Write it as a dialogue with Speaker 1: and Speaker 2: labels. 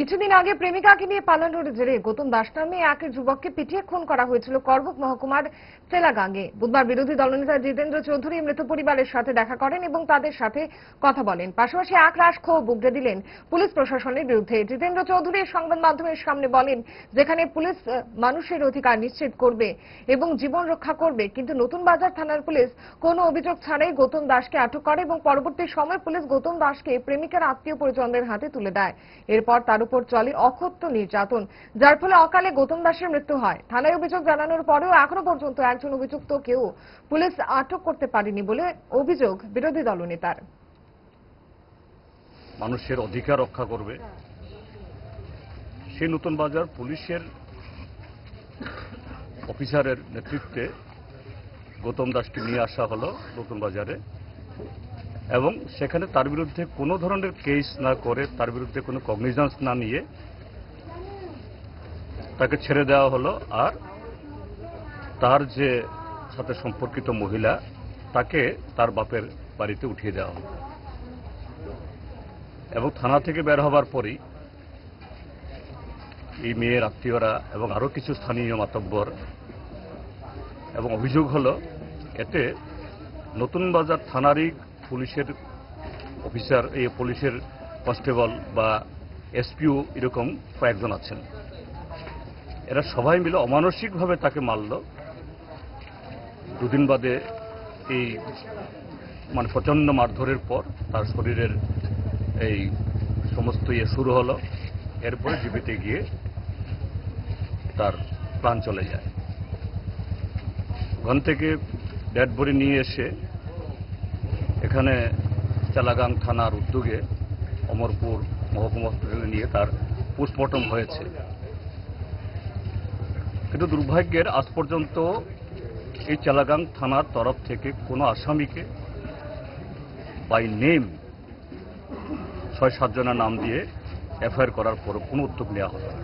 Speaker 1: কিছুদিন আগে প্রেমিকাকে নিয়ে পালানোর জেরে গৌতম দাস নামে এক যুবককে পিটিয়ে খুন করা হয়েছিল করবুক মহকুমার চেলাগাঙ্গে বুধবার বিরোধী দলনেতা জিতেন্দ্র চৌধুরী মৃত পরিবারের সাথে দেখা করেন এবং তাদের সাথে কথা বলেন। পাশাপাশি এক রাশ ক্ষোভ উগড়ে দিলেন পুলিশ প্রশাসনের বিরুদ্ধে। জিতেন্দ্র চৌধুরী সংবাদ মাধ্যমের সামনে বলেন, যেখানে পুলিশ মানুষের অধিকার নিশ্চিত করবে এবং জীবন রক্ষা করবে, কিন্তু নতুন বাজার থানার পুলিশ কোনো অভিযোগ ছাড়াই গৌতম দাসকে আটক করে এবং পরবর্তী সময় পুলিশ গৌতম দাসকে প্রেমিকার আত্মীয় পরিজনদের হাতে তুলে দেয়। এরপর তার উপর চলে অকথ্য নির্যাতন, যার ফলে অকালে গৌতম দাসের মৃত্যু হয়। থানায় অভিযোগ জানানোর পরেও এখনও পর্যন্ত একজন অভিযুক্ত কেউ পুলিশ আটক করতে পারেনি বলে অভিযোগ বিরোধী দলনেতার
Speaker 2: মানুষের অধিকার রক্ষা করবে। সেই নতুন বাজার পুলিশের অফিসারের নেতৃত্বে গৌতম দাসকে নিয়ে আসা হলো নতুন বাজারে। এবং সেখানে তার বিরুদ্ধে কোনো ধরনের কেস না করে তার বিরুদ্ধে কোনো কগনিজান্স না নিয়ে তাকে ছেড়ে দেওয়া হলো। আর তার যে সাথে সম্পর্কিত মহিলা, তাকে তার বাপের বাড়িতে উঠিয়ে দেওয়া হলো। এবং থানা থেকে বের হবার পরই এই মেয়ের আত্মীয়রা এবং আরও কিছু স্থানীয় মাতব্বর এবং অভিযোগ হলো, এতে নতুন বাজার থানারই পুলিশের অফিসার এই পুলিশের কনস্টেবল বা এসপিও এরকম কয়েকজন আছেন। এরা সবাই মিলে অমানসিকভাবে তাকে মারল। দুদিন বাদে এই মানে প্রচণ্ড মারধরের পর তার শরীরের এই সমস্ত ইয়ে শুরু হলো। এরপরে জীবিতে গিয়ে তার প্রাণ চলে যায়। ওখান থেকে ডেড বডি নিয়ে এসে এখানে চালাগাং থানার উদ্যোগে অমরপুর মহকুমা হসপিটালে নিয়ে তার পোস্টমর্টম হয়েছে কিন্তু দুর্ভাগ্যের আজ পর্যন্ত এই চালাগাং থানার তরফ থেকে কোনো আসামিকে বাই নেম ছয় সাতজনের নাম দিয়ে এফআইআর করার পর কোনো উদ্যোগ নেওয়া হলো না।